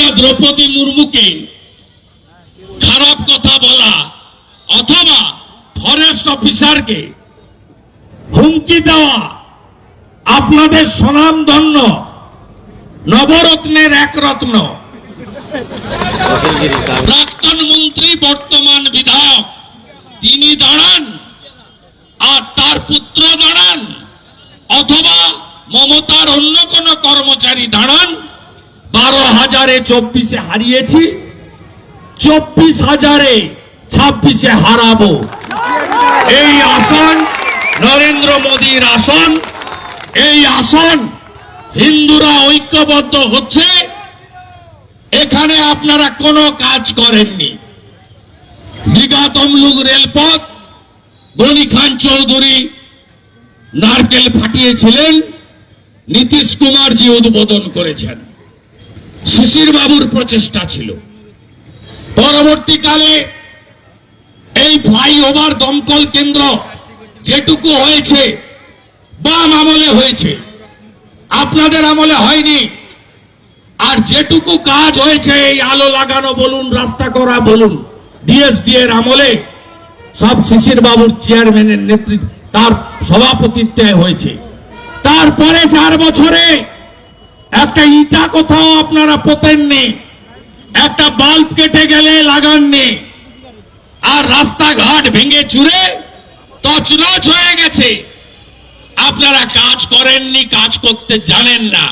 মাননীয় দ্রৌপদী মুর্মুকে খারাপ কথা বলা অথবা ফরেস্ট অফিসারকে হুমকি দেওয়া আপনাদের স্বনামধন্য নবরত্নের এক রত্ন। প্রাক্তন মন্ত্রী, বর্তমান বিধায়ক, তিনি দাঁড়ান আর তার পুত্র দাঁড়ান অথবা মমতার অন্য কোন কর্মচারী দাঁড়ান বারো হাজারে চব্বিশে হারিয়েছি, চব্বিশ হাজারে ছাব্বিশে হারাবো। এই আসন, নরেন্দ্র মোদীর আসন, এই আসন হিন্দুরা ঐক্যবদ্ধ হচ্ছে, এখানে আপনারা কোনো কাজ করেননি। দীঘা তমলুক রেলপথ, গনি খান চৌধুরী নারকেল ফাটিয়েছিলেন, নীতিশ কুমারজি উদ্বোধন করেছেন। শিশির বাবুর প্রচেষ্টা ছিল। পরবর্তীকালে এই ফ্লাইওভার দমকল কেন্দ্র যেটুকু হয়েছে, বাম আমলে হয়েছে। আপনাদের আমলে হয়নি। আর যেটুকু কাজ হয়েছে, এই আলো লাগানো বলুন, রাস্তা করা বলুন ডিএসডি এর আমলে সব শিশির বাবুর চেয়ারম্যানের নেতৃত্ব, তার সভাপতিত্বে হয়েছে। তারপরে চার বছরে একটা ইটা কোথাও আপনারা পোতেননি, একটা বাল্ব কেটে গেলে লাগাননি, আর রাস্তাঘাট ভেঙে চুরে তছনছ হয়ে গেছে। আপনারা কাজ করেননি, কাজ করতে জানেন না।